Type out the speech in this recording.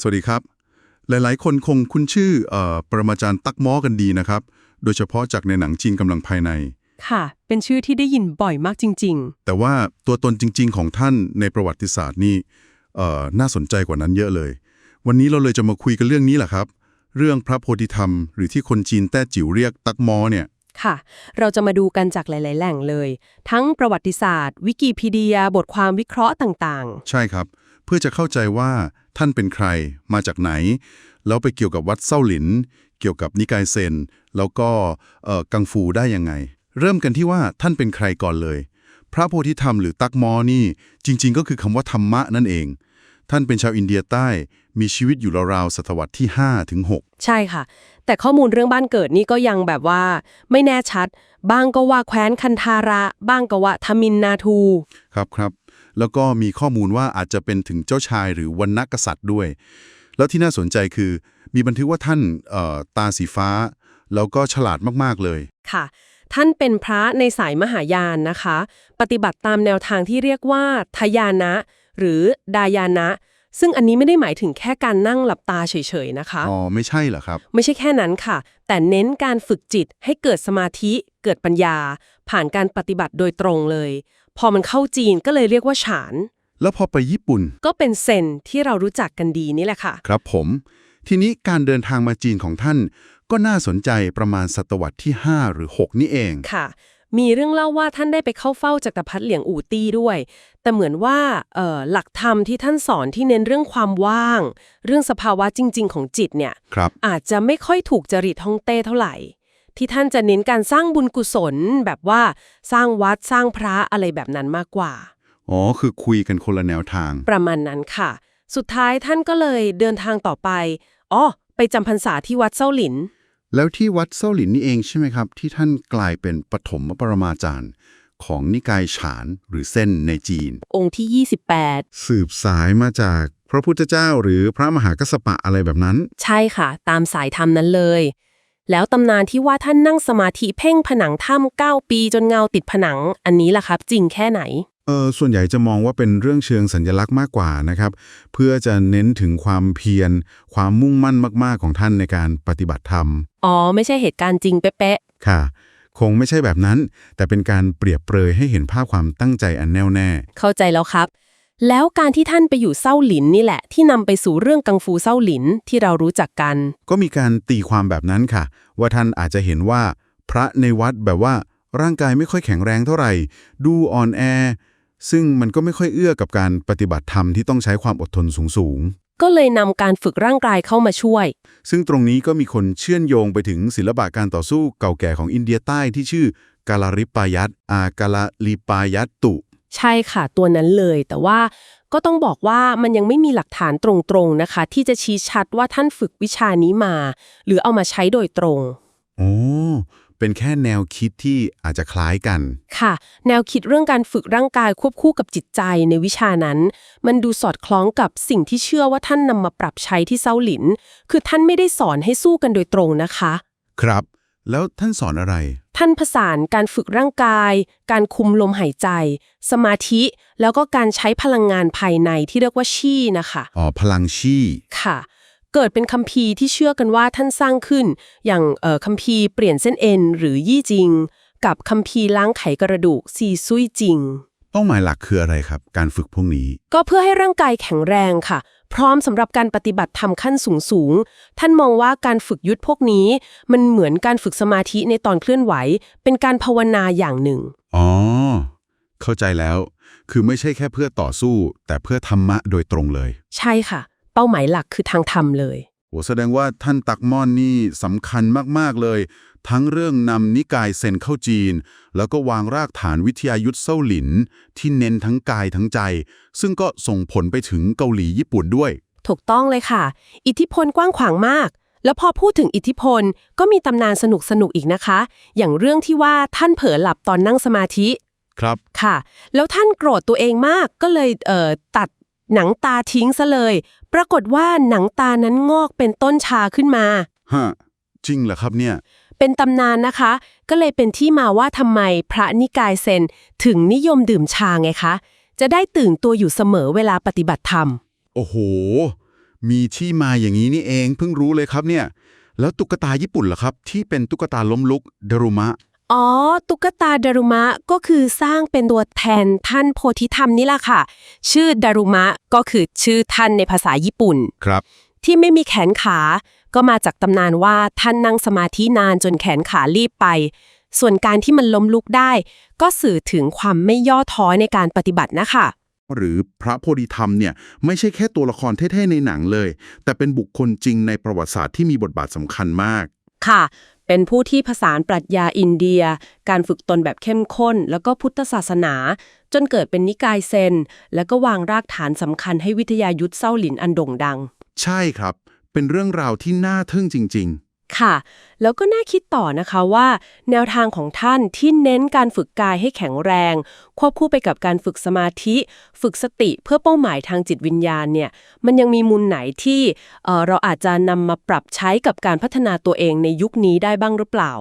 สวัสดีครับ หลายๆ คนคงคุ้นชื่อเอ่อปรมาจารย์ตักม้อกันดีนะครับ โดยเฉพาะจากในหนังจีนกำลังภายใน ค่ะ เป็นชื่อที่ได้ยินบ่อยมากจริงแต่ว่าตัวตนจริง ๆ ของท่านในประวัติศาสตร์นี่เอ่อน่าสนใจกว่านั้นเยอะเลย วันนี้เราเลยจะมาคุยกันเรื่องนี้แหละครับ เรื่องพระโพธิธรรม หรือที่คนจีนแต้จิ๋วเรียกตักม้อเนี่ยๆค่ะ เราจะมาดูกันจากหลาย ๆ แหล่งเลย ทั้งประวัติศาสตร์ วิกิพีเดีย บทความวิเคราะห์ต่างใช่ครับ เพื่อจะเข้าใจว่าท่านเป็นใครมาจากไหน แล้วไปเกี่ยวกับวัดเส้าหลิน เกี่ยวกับนิกายเซน แล้วก็เอ่อกังฟูได้ยังไง เริ่มกันที่ว่าท่านเป็นใครก่อนเลย พระโพธิธรรมหรือตักมอนี่ จริง ๆ ก็คือคำว่าธรรมะนั่นเอง ท่านเป็นชาวอินเดียใต้มีชีวิตอยู่ราวๆศตวรรษที่5ถึง6ๆใช่ค่ะ แต่ข้อมูลเรื่องบ้านเกิดนี่ก็ยังแบบว่า ไม่แน่ชัด บ้างก็ว่าแคว้นคันธาระ บ้างก็ว่าทมินนาทู ครับครับ แล้วก็มีข้อมูลว่าอาจจะเป็นถึงเจ้าชายหรือวรรณกษัตริย์ด้วย แล้วที่น่าสนใจคือมีบันทึกว่าท่านเอ่อตาสีฟ้า แล้วก็ฉลาดมากๆเลย ค่ะ ท่านเป็นพระในสายมหายานนะคะ ปฏิบัติตามแนวทางที่เรียกว่าทยานะ หรือดายานะซึ่งอันนี้ไม่ได้หมายถึงแค่การนั่งหลับตาเฉยๆนะคะ อ๋อ ไม่ใช่เหรอครับ ไม่ใช่แค่นั้นค่ะ แต่เน้นการฝึกจิตให้เกิดสมาธิ เกิดปัญญา ผ่านการปฏิบัติโดยตรงเลย พอมันเข้าจีนก็เลยเรียกว่าฉาน แล้วพอไปญี่ปุ่น ก็เป็นเซนที่เรารู้จักกันดีนี่แหละค่ะ ครับผม ทีนี้การเดินทางมาจีนของท่าน ก็น่าสนใจประมาณศตวรรษที่ 5 หรือ 6 นี่เอง ค่ะ มีเรื่องเล่าว่าท่านได้ไปเข้าเฝ้าจักรพรรดิเหลียงอู่ตี้ด้วย แต่เหมือนว่าเอ่อหลักธรรมที่ท่านสอนที่เน้นเรื่องความว่าง เรื่องสภาวะจริง ๆ ของจิตเนี่ย ครับ อาจจะไม่ค่อยถูกจริตฮ่องเต้เท่าไหร่ ที่ท่านจะเน้นการสร้างบุญกุศล แบบว่าสร้างวัดสร้างพระอะไรแบบนั้นมากกว่า อ๋อ คือคุยกันคนละแนวทาง ประมาณนั้นค่ะ สุดท้ายท่านก็เลยเดินทางต่อไปอ๋อไปจำพรรษาที่วัดเส้าหลิน แล้วที่วัดเส้าหลินนี่เองใช่ไหมครับ ที่ท่านกลายเป็นปฐมปรมาจารย์ของนิกายฉานหรือเส้นในจีน องค์ที่ 28 สืบสายมาจากพระพุทธเจ้าหรือพระมหากัสสปะอะไรแบบนั้น ใช่ค่ะ ตามสายธรรมนั้นเลย แล้วตำนานที่ว่าท่านนั่งสมาธิเพ่งผนังถ้ำเก้าปีจนเงาติดผนัง อันนี้ล่ะครับ จริงแค่ไหน เออส่วนใหญ่จะมองว่าเป็นเรื่องเชิงสัญลักษณ์มากกว่านะครับ เพื่อจะเน้นถึงความเพียร ความมุ่งมั่นมาก ๆ ของท่านในการปฏิบัติธรรม อ๋อ ไม่ใช่เหตุการณ์จริงเป๊ะค่ะ คงไม่ใช่แบบนั้น แต่เป็นการเปรียบเปรยให้เห็นภาพความตั้งใจอันแน่วแน่ ๆเข้าใจแล้วครับ แล้วการที่ท่านไปอยู่เส้าหลินนี่แหละ ที่นำไปสู่เรื่องกังฟูเส้าหลินที่เรารู้จักกัน ก็มีการตีความแบบนั้นค่ะ ว่าท่านอาจจะเห็นว่า พระในวัดแบบว่าร่างกายไม่ค่อยแข็งแรงเท่าไหร่ ดูอ่อนแอ ซึ่งมันก็ไม่ค่อยเอื้อกับการปฏิบัติธรรมที่ต้องใช้ความอดทนสูงก็เลยนำการฝึกร่างกายเข้ามาช่วยๆซึ่งตรงนี้ก็มีคนเชื่อมโยงไปถึงศิลปะการต่อสู้เก่าแก่ของอินเดียใต้ที่ชื่อกาลาริปายัตอากาลาลิปายัตตุ ใช่ค่ะตัวนั้นเลย แต่ว่าก็ต้องบอกว่ามันยังไม่มีหลักฐานตรงๆนะคะ ที่จะชี้ชัดว่าท่านฝึกวิชานี้มา หรือเอามาใช้โดยตรงโอ้เป็นแค่แนวคิดที่อาจจะคล้ายกัน ค่ะ แนวคิดเรื่องการฝึกร่างกายควบคู่กับจิตใจในวิชานั้น มันดูสอดคล้องกับสิ่งที่เชื่อว่าท่านนำมาปรับใช้ที่เซาหลิน คือท่านไม่ได้สอนให้สู้กันโดยตรงนะคะ ครับ แล้วท่านสอนอะไร ท่านผสานการฝึกร่างกาย การคุมลมหายใจ สมาธิ แล้วก็การใช้พลังงานภายในที่เรียกว่าชี่นะคะอ๋อพลังชี่ค่ะ เกิดเป็นคัมภีร์ที่เชื่อกันว่าท่านสร้างขึ้น อย่างเอ่อคัมภีร์เปลี่ยนเส้นเอ็นหรือยี่จริง กับคัมภีร์ล้างไขกระดูกซีซุยจริงเป้าหมายหลักคืออะไรครับ การฝึกพวกนี้ ก็เพื่อให้ร่างกายแข็งแรงค่ะ พร้อมสำหรับการปฏิบัติธรรมขั้นสูงสูงๆท่านมองว่าการฝึกยุทธพวกนี้ มันเหมือนการฝึกสมาธิในตอนเคลื่อนไหว เป็นการภาวนาอย่างหนึ่ง อ๋อ เข้าใจแล้ว คือไม่ใช่แค่เพื่อต่อสู้ แต่เพื่อธรรมะโดยตรงเลย ใช่ค่ะ เป้าหมายหลักคือทางธรรมเลย โหแสดงว่าท่านตักม่อนนี่สำคัญมาก ๆ เลย ทั้งเรื่องนำนิกายเซนเข้าจีน แล้วก็วางรากฐานวิทยายุทธเส้าหลิน ที่เน้นทั้งกายทั้งใจ ซึ่งก็ส่งผลไปถึงเกาหลีญี่ปุ่นด้วย ถูกต้องเลยค่ะ อิทธิพลกว้างขวางมาก แล้วพอพูดถึงอิทธิพลก็มีตำนานสนุกสนุกๆอีกนะคะ อย่างเรื่องที่ว่าท่านเผลอหลับตอนนั่งสมาธิ ครับ ค่ะ แล้วท่านโกรธตัวเองมากก็เลยเอ่อตัด หนังตาทิ้งซะเลย ปรากฏว่าหนังตานั้นงอกเป็นต้นชาขึ้นมา ฮะ จริงเหรอครับเนี่ย เป็นตำนานนะคะ ก็เลยเป็นที่มาว่าทำไมพระนิกายเซนถึงนิยมดื่มชาไงคะ จะได้ตื่นตัวอยู่เสมอเวลาปฏิบัติธรรม โอ้โห มีที่มาอย่างนี้นี่เองเพิ่งรู้เลยครับเนี่ย แล้วตุ๊กตาญี่ปุ่นล่ะครับ ที่เป็นตุ๊กตาล้มลุกดารุมะ อ๋อ ตุ๊กตาดารุมะก็คือสร้างเป็นตัวแทนท่านโพธิธรรมนี่แหละค่ะ ชื่อดารุมะก็คือชื่อท่านในภาษาญี่ปุ่น ครับ ที่ไม่มีแขนขา ก็มาจากตำนานว่าท่านนั่งสมาธินานจนแขนขาลีบไป ส่วนการที่มันล้มลุกได้ ก็สื่อถึงความไม่ย่อท้อในการปฏิบัตินะคะ หรือพระโพธิธรรมเนี่ยไม่ใช่แค่ตัวละครเท่ๆในหนังเลย แต่เป็นบุคคลจริงในประวัติศาสตร์ที่มีบทบาทสำคัญมาก ค่ะ เป็นผู้ที่ผสานปรัชญาอินเดีย การฝึกตนแบบเข้มข้น แล้วก็พุทธศาสนา จนเกิดเป็นนิกายเซน แล้วก็วางรากฐานสำคัญให้วิทยายุทธเส้าหลินอันโด่งดัง ใช่ครับ เป็นเรื่องราวที่น่าทึ่งจริง ๆ ค่ะ แล้วก็น่าคิดต่อนะคะว่า แนวทางของท่านที่เน้นการฝึกกายให้แข็งแรง ควบคู่ไปกับการฝึกสมาธิ ฝึกสติเพื่อเป้าหมายทางจิตวิญญาณเนี่ยมันยังมีมุมไหนที่เออเราอาจจะนำมาปรับใช้กับการพัฒนาตัวเองในยุคนี้ได้บ้างหรือเปล่า